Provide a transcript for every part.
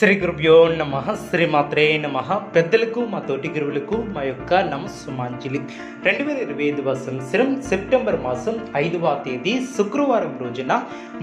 శ్రీ గురుభ్యో నమ శ్రీ మాత్రే నమ. పెద్దలకు మా తోటి గురువులకు మా యొక్క నమస్సుమాంజలి. రెండు వేల ఇరవై ఐదు సంవత్సరం సెప్టెంబర్ మాసం ఐదవ తేదీ శుక్రవారం రోజున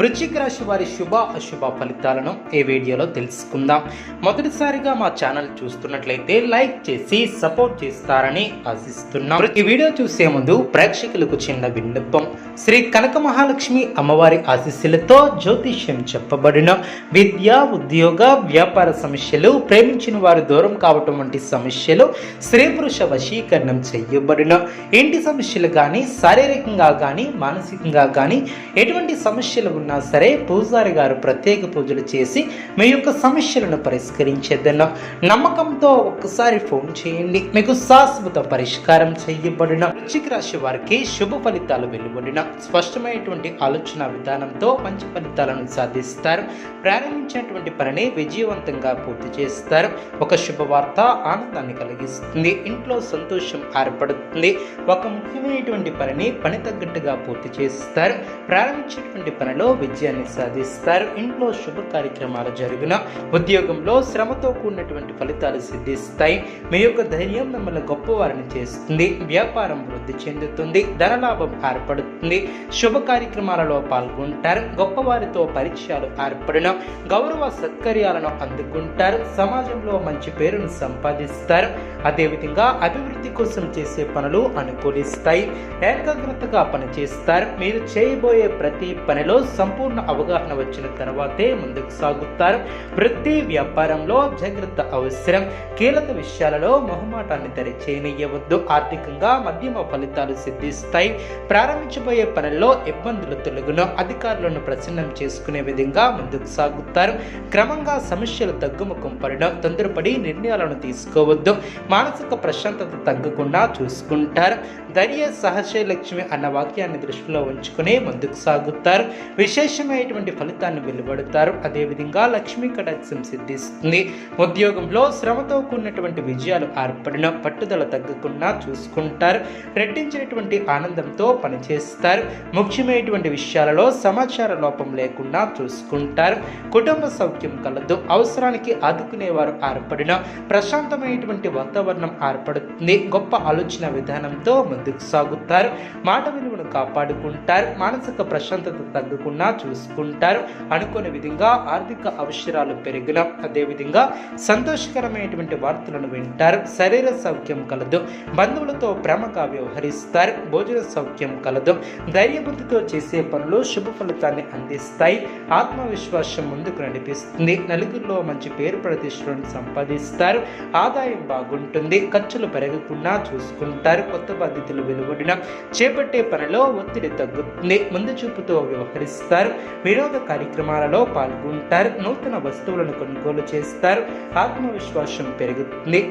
వృశ్చిక రాశి వారి శుభ అశుభ ఫలితాలను ఈ వీడియోలో తెలుసుకుందాం. మొదటిసారిగా మా ఛానల్ చూస్తున్నట్లయితే లైక్ చేసి సపోర్ట్ చేస్తారని ఆశిస్తున్నాం. ఈ వీడియో చూసే ముందు ప్రేక్షకులకు చిన్న విన్నపం. శ్రీ కనక మహాలక్ష్మి అమ్మవారి ఆశీస్సులతో జ్యోతిష్యం చెప్పబడిన విద్య ఉద్యోగ వ్యాపార సమస్యలు ప్రేమించిన వారు దూరం కావటం వంటి సమస్యలు స్త్రీ పురుష వశీకరణం చేయబడిన ఇంటి సమస్యలు కానీ శారీరకంగా కానీ మానసికంగా కానీ ఎటువంటి సమస్యలు ఉన్నా సరే పూజారి గారు ప్రత్యేక పూజలు చేసి మీ యొక్క సమస్యలను పరిష్కరించేద్దన్న నమ్మకంతో ఒక్కసారి ఫోన్ చేయండి. మీకు శాశ్వత పరిష్కారం చేయబడిన వృశ్చిక రాశి వారికి శుభ ఫలితాలు వెలువడిన స్పష్టమైనటువంటి ఆలోచన విధానంతో మంచి ఫలితాలను సాధిస్తారు. ప్రారంభించినటువంటి పనిని విజయవంతంగా పూర్తి చేస్తారు. ఒక శుభవార్త ఆనందాన్ని కలిగిస్తుంది ఇంట్లో సంతోషం ఏర్పడుతుంది. ఒక ముఖ్యమైనటువంటి పనిని పని తగ్గట్టుగా పూర్తి చేస్తారు. ప్రారంభించినటువంటి పనిలో విజయాన్ని సాధిస్తారు. ఇంట్లో శుభ కార్యక్రమాలు జరిగిన ఉద్యోగంలో శ్రమతో కూడినటువంటి ఫలితాలు సిద్ధిస్తాయి. మీ యొక్క ధైర్యం మిమ్మల్ని గొప్పవారిని చేస్తుంది. వ్యాపారం వృద్ధి చెందుతుంది. ధనలాభం ఏర్పడుతుంది. శుభ కార్యక్రమాలలో పాల్గొంటారు. గొప్పవారితో పరిచయాలు ఏర్పడిన గౌరవ సత్కర్యాలను అందుకుంటారు. సమాజంలో మంచి పేరును సంపాదిస్తారు. అదేవిధంగా అభివృద్ధి కోసం చేసే పనులు అనుకూలిస్తాయి. ఏకాగ్రతగా పనిచేస్తారు. మీరు చేయబోయే ప్రతి పనిలో సంపూర్ణ అవగాహన వచ్చిన తర్వాతే ముందుకు సాగుతారు. వృత్తి వ్యాపారంలో జాగ్రత్త అవసరం. కీలక విషయాలలో మొహమాటాన్ని దరిచేయనియవద్దు ఆర్థికంగా మధ్యమ ఫలితాలు సిద్ధిస్తాయి. ప్రారంభించబోయే పనుల్లో ఇబ్బందులు తొలగును. అధికారులను ప్రసన్నం చేసుకునే విధంగా ముందుకు సాగుతారు. క్రమంగా సమస్యలు తగ్గుముఖం పడడం తొందరపడి నిర్ణయాలను తీసుకోవద్దు. మానసిక ప్రశాంతత తగ్గకుండా చూసుకుంటారు. ధైర్య సహజ లక్ష్మి అన్న వాక్యాన్ని దృష్టిలో ఉంచుకుని ముందుకు సాగుతారు. విశేషమైనటువంటి ఫలితాన్ని వెలువడతారు. అదేవిధంగా లక్ష్మీ కటాక్షం సిద్ధిస్తుంది. ఉద్యోగంలో శ్రమతో కూడినటువంటి విజయాలు ఏర్పడిన పట్టుదల తగ్గకుండా చూసుకుంటారు. రెట్టించినటువంటి ఆనందంతో పనిచేస్తారు. ముఖ్యమైనటువంటి విషయాలలో సమాచార లోపం లేకుండా చూసుకుంటారు. కుటుంబ సౌఖ్యం కలదు. అవసరానికి ఆదుకునేవారు ఏర్పడిన ప్రశాంతమైనటువంటి వాతావరణం ఏర్పడుతుంది. గొప్ప ఆలోచన విధానంతో ముందుకు సాగుతారు. మాట విలువను కాపాడుకుంటారు. మానసిక ప్రశాంతత తగ్గకుండా చూసుకుంటారు. అనుకునే విధంగా ఆర్థిక అవసరాలు పెరిగిన అదేవిధంగా సంతోషకరమైనటువంటి వార్తలను వింటారు. శరీర సౌఖ్యం కలదు. బంధువులతో ప్రేమగా వ్యవహరిస్తారు. భోజన సౌఖ్యం కలదు. ధైర్యబుద్ధితో చేసే పనులు శుభ ఫలితాన్ని అందిస్తాయి. ఆత్మవిశ్వాసం ముందుకు నడిపిస్తుంది. నలుగురు నలుగురిలో మంచి పేరు ప్రతిష్టలను సంపాదిస్తారు. ఆదాయం బాగుంటుంది ఖర్చులు పెరగకుండా చూసుకుంటారు. కొత్త బాధ్యతలు వెలువడిన చేపట్టే పనిలో ఒత్తిడి తగ్గుతుంది ముందు చూపుతో వ్యవహరిస్తారు. వినోద కార్యక్రమాలలో పాల్గొంటారు నూతన వస్తువులను కొనుగోలు చేస్తారు. ఆత్మవిశ్వాసం పెరుగుతుంది.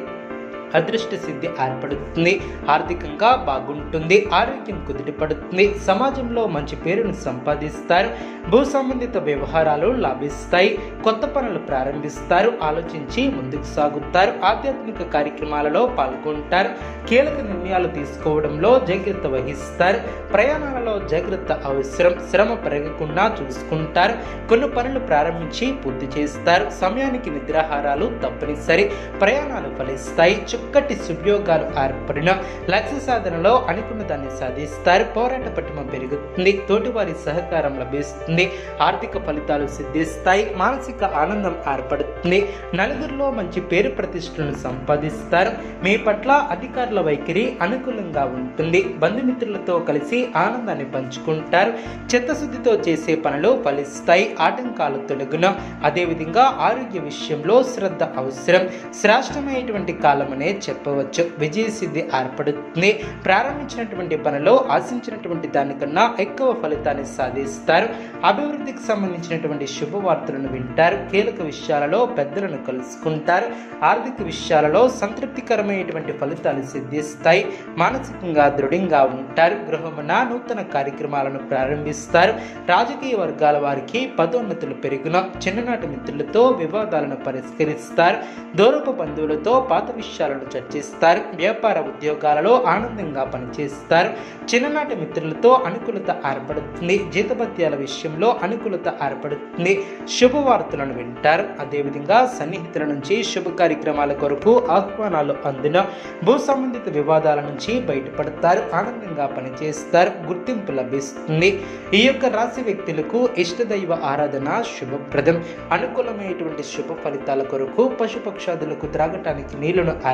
అదృష్ట సిద్ధి ఏర్పడుతుంది ఆర్థికంగా బాగుంటుంది ఆరోగ్యం కుదిరిపడుతుంది సమాజంలో మంచి పేరును సంపాదిస్తారు భూ సంబంధిత వ్యవహారాలు లాభిస్తాయి కొత్త పనులు ప్రారంభిస్తారు ఆలోచించి ముందుకు సాగుతారు ఆధ్యాత్మిక కార్యక్రమాలలో పాల్గొంటారు కీలక నిర్ణయాలు తీసుకోవడంలో జాగ్రత్త వహిస్తారు ప్రయాణాలలో జాగ్రత్త అవసరం శ్రమ పెరగకుండా చూసుకుంటారు కొన్ని పనులు ప్రారంభించి పూర్తి చేస్తారు సమయానికి నిద్రాహారాలు తప్పనిసరి ప్రయాణాలు ఫలిస్తాయి చక్కటి సుయోగాలు ఏర్పడిన లక్ష్య సాధనలో అనుకున్న దాన్ని సాధిస్తారు. పోరాట పటిమ పెరుగుతుంది తోటివారి సహకారం లభిస్తుంది ఆర్థిక ఫలితాలు సిద్ధిస్తాయి మానసిక ఆనందం ఏర్పడుతుంది. నలుగురిలో మంచి పేరు ప్రతిష్టలను సంపాదిస్తారు. మీ పట్ల అధికారుల వైఖరి అనుకూలంగా ఉంటుంది. బంధుమిత్రులతో కలిసి ఆనందాన్ని పంచుకుంటారు. చిత్తశుద్ధితో చేసే పనులు ఫలిస్తాయి. ఆటంకాలు తొలగున. అదేవిధంగా ఆరోగ్య విషయంలో శ్రద్ధ అవసరం. శ్రేష్టమైనటువంటి కాలమనే చెప్పవచ్చు. విజయ సిద్ధి ఏర్పడుతుంది. ప్రారంభించినటువంటి పనిలో ఆశించినటువంటి దానికన్నా ఎక్కువ ఫలితాన్ని సాధిస్తారు. అభివృద్ధికి సంబంధించినటువంటి శుభవార్తలను వింటారు. కీలక విషయాలలో పెద్దలను కలుసుకుంటారు. ఆర్థిక విషయాలలో సంతృప్తికరమైనటువంటి ఫలితాలు సిద్ధిస్తాయి. మానసికంగా దృఢంగా ఉంటారు. గృహమున నూతన కార్యక్రమాలను ప్రారంభిస్తారు. రాజకీయ వర్గాల వారికి పదోన్నతులు పెరిగిన చిన్ననాటి మిత్రులతో వివాదాలను పరిష్కరిస్తారు. దూరపు బంధువులతో పాత విషయాలను విషయాలను చర్చిస్తారు. వ్యాపార ఉద్యోగాలలో ఆనందంగా పనిచేస్తారు. చిన్ననాటి మిత్రులతో అనుకూలత ఏర్పడుతుంది. జీతభత్యాల విషయంలో అనుకూలత ఏర్పడుతుంది. శుభవార్తలను వింటారు. అదేవిధంగా సన్నిహితుల నుంచి శుభ కార్యక్రమాల కొరకు ఆహ్వానాలు అందిన భూ సంబంధిత వివాదాల నుంచి బయటపడతారు. ఆనందంగా పనిచేస్తారు. గుర్తింపు లభిస్తుంది. ఈ యొక్క రాశి వ్యక్తులకు ఇష్టదైవ ఆరాధన శుభప్రదం. అనుకూలమైనటువంటి శుభ ఫలితాల కొరకు పశుపక్షాదులకు త్రాగటానికి నీళ్ళను